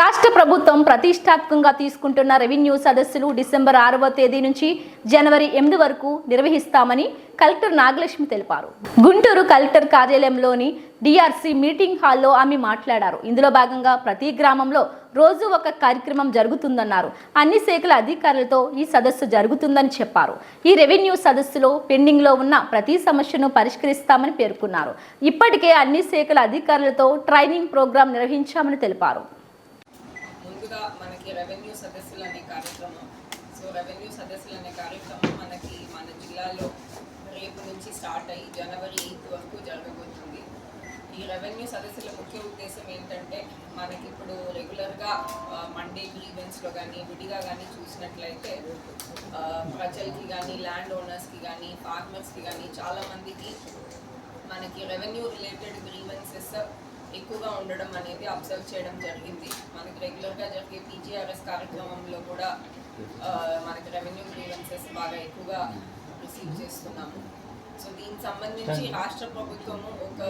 రాష్ట్ర ప్రభుత్వం ప్రతిష్టాత్మకంగా తీసుకుంటున్న రెవెన్యూ సదస్సులు డిసెంబర్ ఆరవ తేదీ నుంచి జనవరి ఎనిమిది వరకు నిర్వహిస్తామని కలెక్టర్ నాగలక్ష్మి తెలిపారు. గుంటూరు కలెక్టర్ కార్యాలయంలోని డిఆర్సీ మీటింగ్ హాల్లో ఆమె మాట్లాడారు. ఇందులో భాగంగా ప్రతి గ్రామంలో రోజు ఒక కార్యక్రమం జరుగుతుందన్నారు. అన్ని శాఖల అధికారులతో ఈ సదస్సు జరుగుతుందని చెప్పారు. ఈ రెవెన్యూ సదస్సులో పెండింగ్లో ఉన్న ప్రతి సమస్యను పరిష్కరిస్తామని పేర్కొన్నారు. ఇప్పటికే అన్ని శాఖల అధికారులతో ట్రైనింగ్ ప్రోగ్రాం నిర్వహించామని తెలిపారు. ముందుగా మనకి రెవెన్యూ సదస్సులు అనే కార్యక్రమం. సో రెవెన్యూ సదస్సులు అనే కార్యక్రమం మనకి మన జిల్లాలో రేపు నుంచి స్టార్ట్ అయ్యి జనవరి ఎయిత్ వరకు జరగబోతుంది. ఈ రెవెన్యూ సదస్సుల ముఖ్య ఉద్దేశం ఏంటంటే మనకి ఇప్పుడు రెగ్యులర్గా మండే గ్రీవెన్స్లో కానీ విడిగా కానీ చూసినట్లయితే ప్రజలకి కానీ ల్యాండ్ ఓనర్స్కి కానీ ఫార్మర్స్కి కానీ చాలామందికి మనకి రెవెన్యూ రిలేటెడ్ గ్రీవెన్సెస్ ఎక్కువగా ఉండడం అనేది అబ్జర్వ్ చేయడం జరిగింది. మనకి రెగ్యులర్గా జరిగే పీజీఆర్ఎస్ కార్యక్రమంలో కూడా మనకి రెవెన్యూ గ్రీవెన్సెస్ బాగా ఎక్కువగా రిసీవ్ చేస్తున్నాము. సో దీనికి సంబంధించి రాష్ట్ర ప్రభుత్వము ఒక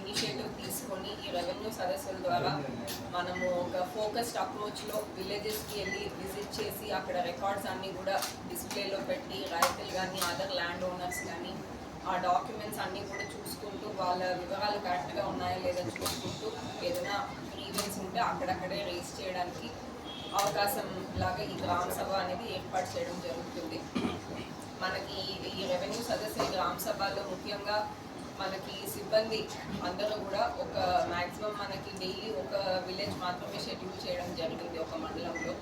ఇనిషియేటివ్ తీసుకొని ఈ రెవెన్యూ సదస్సుల ద్వారా మనము ఒక ఫోకస్డ్ అప్రోచ్లో విలేజెస్కి వెళ్ళి విజిట్ చేసి అక్కడ రికార్డ్స్ అన్నీ కూడా డిస్ప్లేలో పెట్టి రైతులు కానీ అదర్ ల్యాండ్ ఓనర్స్ కానీ ఆ డాక్యుమెంట్స్ అన్నీ కూడా చూసుకుంటూ వాళ్ళ వివరాలు కరెక్ట్గా ఉన్నాయా లేదా చూసుకుంటూ ఏదైనా ఈవెంట్స్ ఉంటే అక్కడక్కడే రేస్ చేయడానికి అవకాశం లాగా ఈ గ్రామ సభ అనేది ఏర్పాటు చేయడం జరుగుతుంది. మనకి ఈ రెవెన్యూ సదస్సు ఈ గ్రామ సభలో ముఖ్యంగా మనకి సిబ్బంది అందరూ కూడా ఒక మ్యాక్సిమం మనకి డైలీ ఒక విలేజ్ మాత్రమే షెడ్యూల్ చేయడం జరిగింది ఒక మండలంలో.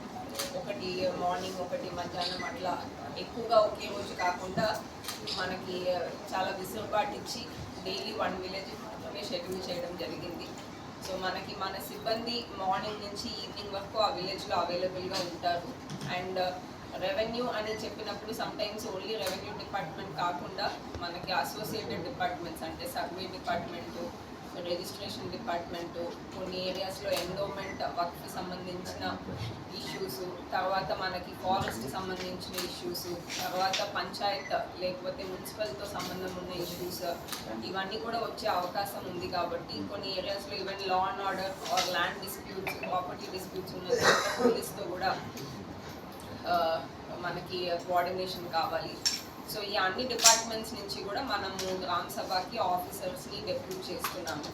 ఒకటి మార్నింగ్ ఒకటి మధ్యాహ్నం అట్లా ఎక్కువగా ఒకే రోజు కాకుండా మనకి చాలా విసులుబాటు ఇచ్చి డైలీ వన్ విలేజ్ మాత్రమే షెడ్యూల్ చేయడం జరిగింది. సో మనకి మన సిబ్బంది మార్నింగ్ నుంచి ఈవినింగ్ వరకు ఆ విలేజ్లో అవైలబుల్గా ఉంటారు. అండ్ రెవెన్యూ అని చెప్పినప్పుడు సమ్టైమ్స్ ఓన్లీ రెవెన్యూ డిపార్ట్మెంట్ కాకుండా మనకి అసోసియేటెడ్ డిపార్ట్మెంట్స్ అంటే సర్వే డిపార్ట్మెంటు రిజిస్ట్రేషన్ డిపార్ట్మెంటు కొన్ని ఏరియాస్లో ఎండోమెంట్ వర్క్కి సంబంధించిన ఇష్యూస్ తర్వాత మనకి ఫారెస్ట్ సంబంధించిన ఇష్యూస్ తర్వాత పంచాయత్ లేకపోతే మున్సిపల్తో సంబంధం ఉన్న ఇష్యూస్ ఇవన్నీ కూడా వచ్చే అవకాశం ఉంది కాబట్టి కొన్ని ఏరియాస్లో even law and order or land disputes property disputes ఉన్న పోలీస్తో కూడా మనకి కోఆర్డినేషన్ కావాలి. సో ఈ అన్ని డిపార్ట్మెంట్స్ నుంచి కూడా మనము గ్రామ సభకి ఆఫీసర్స్ని డెప్యూట్ చేస్తున్నాము.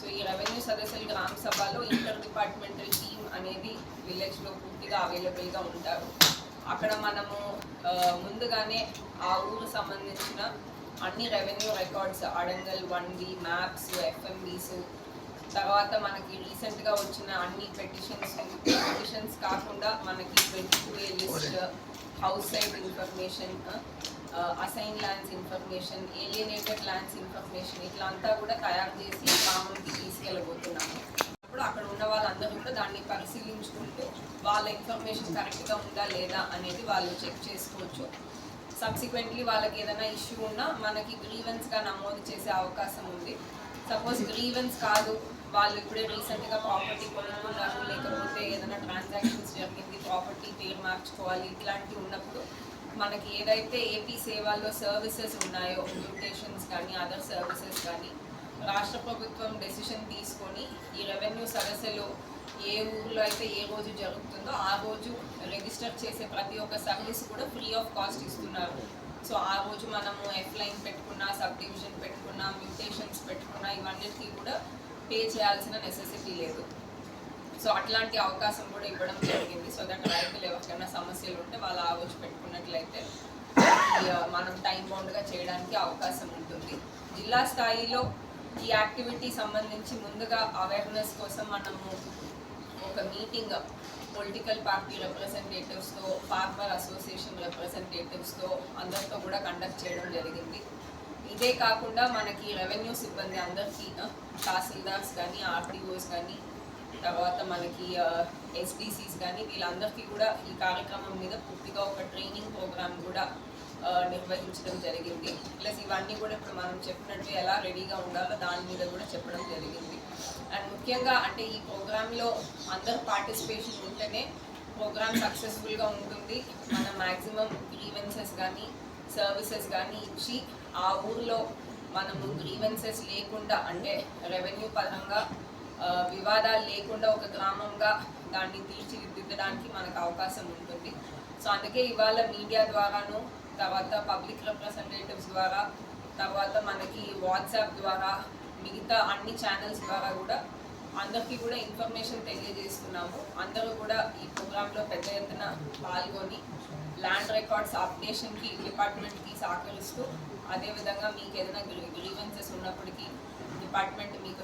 సో ఈ రెవెన్యూ సదస్సులు గ్రామ సభలో ఇంటర్ డిపార్ట్మెంటల్ టీమ్ అనేది విలేజ్లో పూర్తిగా అవైలబుల్గా ఉంటారు. అక్కడ మనము ముందుగానే ఆ ఊరు సంబంధించిన అన్ని రెవెన్యూ రికార్డ్స్ అడంగల్ వన్ బి మ్యాప్స్ ఎఫ్ఎంబీస్ తర్వాత మనకి రీసెంట్గా వచ్చిన అన్ని పెటిషన్స్ పెటిషన్స్ కాకుండా మనకి twenty two A list house side information assign lands information alienated lands information ఇట్లా అంతా కూడా తయారు చేసి గ్రామంకి తీసుకెళ్ళబోతున్నాము. అప్పుడు అక్కడ ఉన్న వాళ్ళందరూ కూడా దాన్ని పరిశీలించుకుంటూ వాళ్ళ ఇన్ఫర్మేషన్ కరెక్ట్గా ఉందా లేదా అనేది వాళ్ళు చెక్ చేసుకోవచ్చు. సబ్సిక్వెంట్లీ వాళ్ళకి ఏదైనా ఇష్యూ ఉన్నా మనకి గ్రీవెన్స్గా నమోదు చేసే అవకాశం ఉంది. సపోజ్ గ్రీవెన్స్ కాదు. వాళ్ళు ఇప్పుడే రీసెంట్గా ప్రాపర్టీ కొనుక్కున్నారు. లేకపోతే ఏదైనా ట్రాన్సాక్షన్స్ జరిగింది ప్రాపర్టీ పేరు మార్చుకోవాలి ఇట్లాంటివి ఉన్నప్పుడు మనకి ఏదైతే ఏపీ సేవల్లో సర్వీసెస్ ఉన్నాయో మ్యూటేషన్స్ కానీ అదర్ సర్వీసెస్ కానీ రాష్ట్ర ప్రభుత్వం డెసిషన్ తీసుకొని ఈ రెవెన్యూ సదస్సులో ఏ ఊర్లో అయితే ఏ రోజు జరుగుతుందో ఆ రోజు రిజిస్టర్ చేసే ప్రతి ఒక్క సర్వీస్ కూడా ఫ్రీ ఆఫ్ కాస్ట్ ఇస్తున్నారు. సో ఆ రోజు మనము ఎఫ్ లైన్ పెట్టుకున్నా సబ్ డివిజన్ పెట్టుకున్నా మ్యూటేషన్స్ పెట్టుకున్నా ఇవన్నిటికీ కూడా పే చేయాల్సిన నెసెసిటీ లేదు. సో అట్లాంటి అవకాశం కూడా ఇవ్వడం జరిగింది. సో దట్ రైతులు ఎవరికైనా సమస్యలు ఉంటే వాళ్ళు ఆ పెట్టుకున్నట్లయితే మనం టైం బౌండ్గా చేయడానికి అవకాశం ఉంటుంది. జిల్లా స్థాయిలో ఈ యాక్టివిటీ సంబంధించి ముందుగా అవేర్నెస్ కోసం మనము ఒక మీటింగ్ పొలిటికల్ పార్టీ రిప్రజెంటేటివ్స్తో ఫార్మర్ అసోసియేషన్ రిప్రజెంటేటివ్స్తో అందరితో కూడా కండక్ట్ చేయడం జరిగింది. ఇదే కాకుండా మనకి రెవెన్యూ సిబ్బంది అందరికీ తహసీల్దార్స్ కానీ ఆర్టీఓస్ కానీ తర్వాత మనకి ఎస్డిసిస్ కానీ వీళ్ళందరికీ కూడా ఈ కార్యక్రమం మీద పూర్తిగా ఒక ట్రైనింగ్ ప్రోగ్రామ్ కూడా నిర్వహించడం జరిగింది. ప్లస్ ఇవన్నీ కూడా ఇప్పుడు మనం చెప్పినట్టు ఎలా రెడీగా ఉండాలో దాని మీద కూడా చెప్పడం జరిగింది. అండ్ ముఖ్యంగా అంటే ఈ ప్రోగ్రాంలో అందరు పార్టిసిపేషన్ ఉంటేనే ప్రోగ్రామ్ సక్సెస్ఫుల్గా ఉంటుంది. మనం మ్యాక్సిమం గ్రీవెన్సెస్ కానీ సర్వీసెస్ కానీ ఇచ్చి ఆ ఊర్లో మనము గ్రీవెన్సెస్ లేకుండా అంటే రెవెన్యూ పరంగా వివాదాలు లేకుండా ఒక గ్రామంగా దాన్ని తీర్చిదిద్దడానికి మనకు అవకాశం ఉంటుంది. సో అందుకే ఇవాళ మీడియా ద్వారాను తర్వాత పబ్లిక్ రిప్రజెంటేటివ్స్ ద్వారా తర్వాత మనకి వాట్సాప్ ద్వారా మిగతా అన్ని ఛానల్స్ ద్వారా కూడా అందరికీ కూడా ఇన్ఫర్మేషన్ తెలియజేస్తున్నాము. అందరూ కూడా ఈ ప్రోగ్రాంలో పెద్ద ఎత్తున పాల్గొని ల్యాండ్ రికార్డ్స్ అప్డేషన్కి డిపార్ట్మెంట్కి సహకరిస్తూ అదేవిధంగా మీకు ఏదైనా గ్రీవెన్సెస్ ఉన్నప్పటికీ డిపార్ట్మెంట్ మీకు